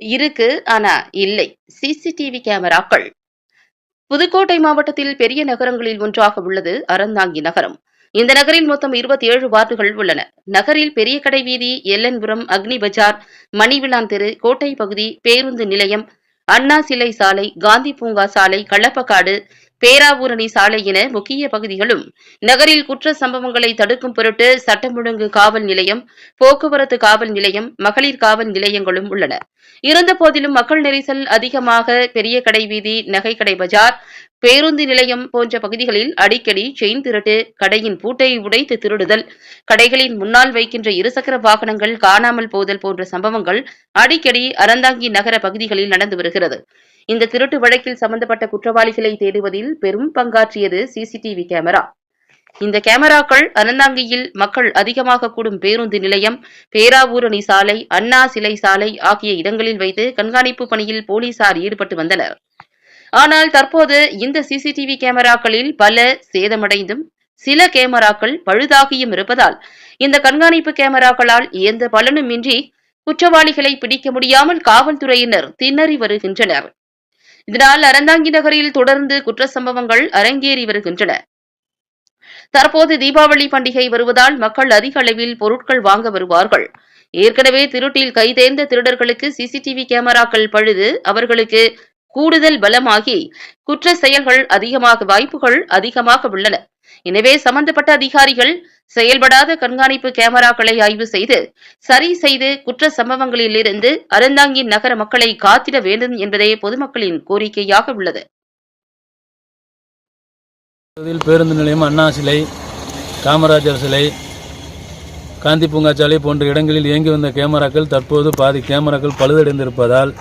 இருக்கு ஆனா இல்லை. சிசிடிவி கேமராக்கள். புதுக்கோட்டை மாவட்டத்தில் பெரிய நகரங்களில் ஒன்றாக உள்ளது அறந்தாங்கி நகரம். இந்த நகரில் மொத்தம் இருபத்தி ஏழு வார்டுகள் உள்ளன. நகரில் பெரிய கடை வீதி எல்லன்புரம் அக்னி பஜார் மணிவிளான் தெரு கோட்டை பகுதி பேருந்து நிலையம் அண்ணா சிலை சாலை காந்தி பூங்கா சாலை கள்ளப்பக்காடு பேராவூரணி சாலை என முக்கிய பகுதிகளும் நகரில் குற்ற சம்பவங்களை தடுக்கும் பொருட்டு சட்டம் ஒழுங்கு காவல் நிலையம் போக்குவரத்து காவல் நிலையம் மகளிர் காவல் நிலையங்களும் உள்ளன. இருந்தபோதிலும் மக்கள் நெரிசல் அதிகமாக பெரிய கடை வீதி நகைக்கடை பஜார் பேருந்து நிலையம் போன்ற பகுதிகளில் அடிக்கடி செயின் திருட்டு கடையின் பூட்டை உடைத்து திருடுதல் கடைகளின் முன்னால் வைக்கின்ற இருசக்கர வாகனங்கள் காணாமல் போதல் போன்ற சம்பவங்கள் அடிக்கடி அறந்தாங்கி நகர பகுதிகளில் நடந்து வருகிறது. இந்த திருட்டு வழக்கில் சம்பந்தப்பட்ட குற்றவாளிகளை தேடுவதில் பெரும் பங்காற்றியது சிசிடிவி கேமரா. இந்த கேமராக்கள் அறந்தாங்கியில் மக்கள் அதிகமாக கூடும் பேருந்து நிலையம் பேராவூரணி சாலை அண்ணா சிலை சாலை ஆகிய இடங்களில் வைத்து கண்காணிப்பு பணியில் போலீசார் ஈடுபட்டு வந்தனர். ஆனால் தற்போது இந்த சிசிடிவி கேமராக்களில் பல சேதமடைந்தும் சில கேமராக்கள் பழுதாகியும் இருப்பதால் இந்த கண்காணிப்பு கேமராக்களால் எந்த பலனுமின்றி குற்றவாளிகளை பிடிக்க முடியாமல் காவல்துறையினர் திணறி வருகின்றனர். இதனால் அறந்தாங்கி நகரில் தொடர்ந்து குற்ற சம்பவங்கள் அரங்கேறி வருகின்றன. தற்போது தீபாவளி பண்டிகை வருவதால் மக்கள் அதிக அளவில் பொருட்கள் வாங்க வருவார்கள். ஏற்கனவே திருட்டில் கைதேர்ந்த திருடர்களுக்கு சிசிடிவி கேமராக்கள் பழுது அவர்களுக்கு கூடுதல் பலமாகி குற்ற செயல்கள் அதிகமாக வாய்ப்புகள் அதிகமாக உள்ளன. எனவே சம்பந்தப்பட்ட அதிகாரிகள் செயல்படாத கண்காணிப்பு கேமராக்களை ஆய்வு செய்து சரி செய்து குற்ற சம்பவங்களிலிருந்து அறந்தாங்கி நகர மக்களை காத்திட வேண்டும் என்பதே பொதுமக்களின் கோரிக்கையாக உள்ளது. பேருந்து நிலையம் அண்ணா சிலை காமராஜர் சிலை காந்தி பூங்கா சாலை போன்ற இடங்களில் இயங்கி வந்த கேமராக்கள் தற்போது பாதி கேமராக்கள் பழுதடைந்திருப்பதால்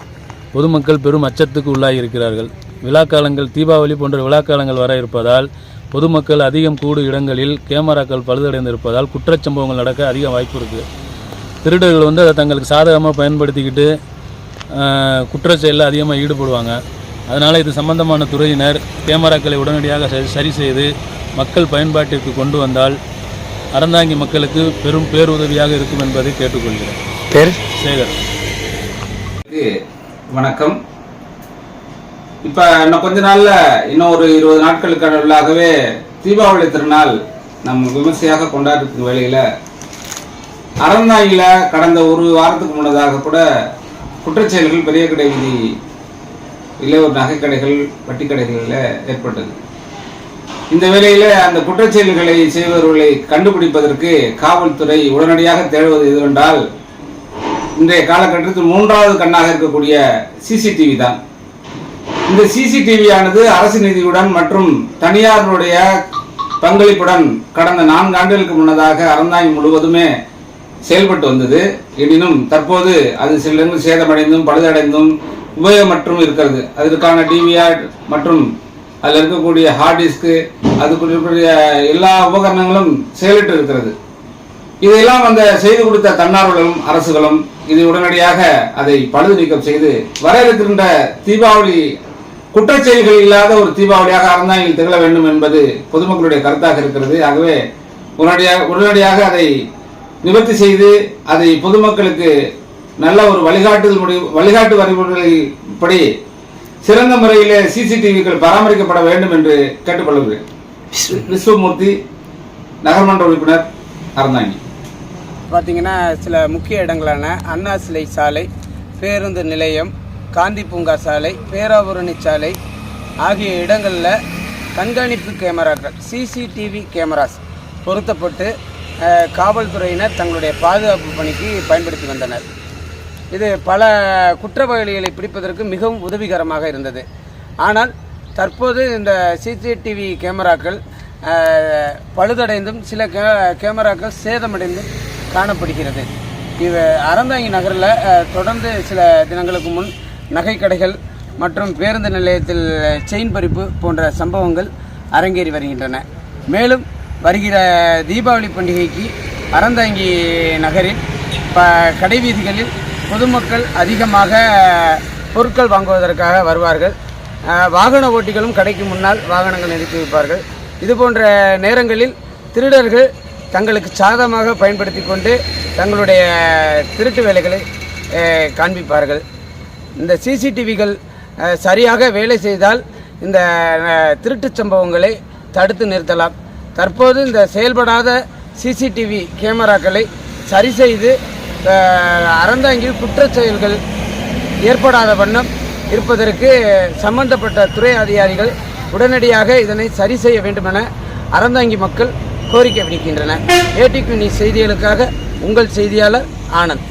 பொதுமக்கள் பெரும் அச்சத்துக்கு உள்ளாகியிருக்கிறார்கள் விழாக்காலங்கள் தீபாவளி போன்ற விழாக்காலங்கள் வர இருப்பதால் பொதுமக்கள் அதிகம் கூடும் இடங்களில் கேமராக்கள் பழுதடைந்திருப்பதால் குற்றச்சம்பவங்கள் நடக்க அதிக வாய்ப்பு இருக்குது திருடர்கள் வந்து அதை தங்களுக்கு சாதகமாக பயன்படுத்திக்கிட்டு ஆஹ், குற்றச் செயலில் அதிகமாக ஈடுபடுவாங்க. அதனால் இது சம்பந்தமான துறையினர் கேமராக்களை உடனடியாக சரி- சரி செய்து மக்கள் பயன்பாட்டிற்கு கொண்டு வந்தால் அறந்தாங்கி மக்களுக்கு பெரும் பேருதவியாக இருக்கும் என்பதை கேட்டுக்கொள்கிறேன். பேர்? சேகர். வணக்கம். இப்ப இன்னும் கொஞ்ச நாள்ல இன்னும் ஒரு இருபது நாட்களுக்கான உள்ளாகவே தீபாவளி திருநாள் நம்ம விமர்சையாக கொண்டாடுறதுக்கு வேலையில். அறந்தாங்கில கடந்த ஒரு வாரத்துக்கு முன்னதாக கூட குற்றச்செயல்கள் பெரிய கடை வீதி இல்லை ஒரு நகைக்கடைகள் வட்டிக்கடைகளில் ஏற்பட்டது. இந்த வேளையில் அந்த குற்றச்செயல்களை செய்பவர்களை கண்டுபிடிப்பதற்கு காவல்துறை உடனடியாக தேடுவது எதுவென்றால் இன்றைய காலகட்டத்தில் மூன்றாவது கண்ணாக இருக்கக்கூடிய சிசிடிவி தான். இந்த சிசிடிவியானது அரசு நிதியுடன் மற்றும் தனியாருடைய பங்களிப்புடன் கடந்த நான்கு ஆண்டுகளுக்கு முன்னதாக அறந்தாங்கி முழுவதுமே செயல்பட்டு வந்தது. எனினும் தற்போது அது சில இடங்கள் சேதமடைந்தும் பழுதடைந்தும் உபயோகமற்றும் இருக்கிறது. அதற்கான டிவிஆர் மற்றும் அதில் இருக்கக்கூடிய ஹார்ட் டிஸ்க்கு அதுக்குரிய எல்லா உபகரணங்களும் செயலிட்டு இருக்கிறது. இதையெல்லாம் அந்த செய்து கொடுத்த தன்னார்வலரும் அரசுகளும் இது உடனடியாக அதை பழுது நீக்கம் செய்து வர இருக்கின்ற தீபாவளி குற்றச்செயல்கள் இல்லாத ஒரு தீபாவளியாக அறந்தாங்கில் திகழ வேண்டும் என்பது பொதுமக்களுடைய கருத்தாக இருக்கிறது. ஆகவே உடனடியாக உடனடியாக அதை நிவர்த்தி செய்து அதை பொதுமக்களுக்கு நல்ல ஒரு வழிகாட்டுதல் முடி வழிகாட்டு வரைமுறைப்படி சிறந்த முறையிலே சிசிடிவிகள் பராமரிக்கப்பட வேண்டும் என்று கேட்டுக்கொள்கிறேன். விஸ்வமூர்த்தி நகர்மன்ற உறுப்பினர் அறந்தாங்கி பார்த்தீங்கன்னா சில முக்கிய இடங்களான அண்ணா சிலை சாலை பேருந்து நிலையம் காந்தி பூங்கா சாலை பேராவூரணி சாலை ஆகிய இடங்களில் கண்காணிப்பு கேமராக்கள் சிசிடிவி கேமராஸ் பொருத்தப்பட்டு காவல்துறையினர் தங்களுடைய பாதுகாப்பு பணிக்கு பயன்படுத்தி வந்தனர். இது பல குற்றவாளிகளை பிடிப்பதற்கு மிகவும் உதவிகரமாக இருந்தது. ஆனால் தற்போது இந்த சிசிடிவி கேமராக்கள் பழுதடைந்தும் சில கே கேமராக்கள் சேதமடைந்தும் காணப்படுகிறது. இவ அறந்தாங்கி நகரில் தொடர்ந்து சில தினங்களுக்கு முன் நகைக்கடைகள் மற்றும் பேருந்து நிலையத்தில் செயின் பறிப்பு போன்ற சம்பவங்கள் அரங்கேறி வருகின்றன. மேலும் வருகிற தீபாவளி பண்டிகைக்கு அறந்தாங்கி நகரில் ப கடைவீதிகளில் பொதுமக்கள் அதிகமாக பொருட்கள் வாங்குவதற்காக வருவார்கள். வாகன ஓட்டிகளும் கடைக்கு முன்னால் வாகனங்கள் நிறுத்தி வைப்பார்கள். இது போன்ற நேரங்களில் திருடர்கள் தங்களுக்கு சாதகமாக பயன்படுத்தி கொண்டு தங்களுடைய திருட்டு வேலைகளை காண்பிப்பார்கள். இந்த சிசிடிவிகள் சரியாக வேலை செய்தால் இந்த திருட்டு திருட்டுச் சம்பவங்களை தடுத்து நிறுத்தலாம். தற்போது இந்த செயல்படாத சிசிடிவி கேமராக்களை சரி செய்து அறந்தாங்கில் குற்ற செயல்கள் ஏற்படாத வண்ணம் இருப்பதற்கு சம்பந்தப்பட்ட துறை அதிகாரிகள் உடனடியாக இதனை சரி செய்ய வேண்டுமென அறந்தாங்கி மக்கள் கோரிக்கை விடுக்கின்றன. ஏடிபி நீ செய்திகளுக்காக உங்கள் செய்தியாளர் ஆனந்த்.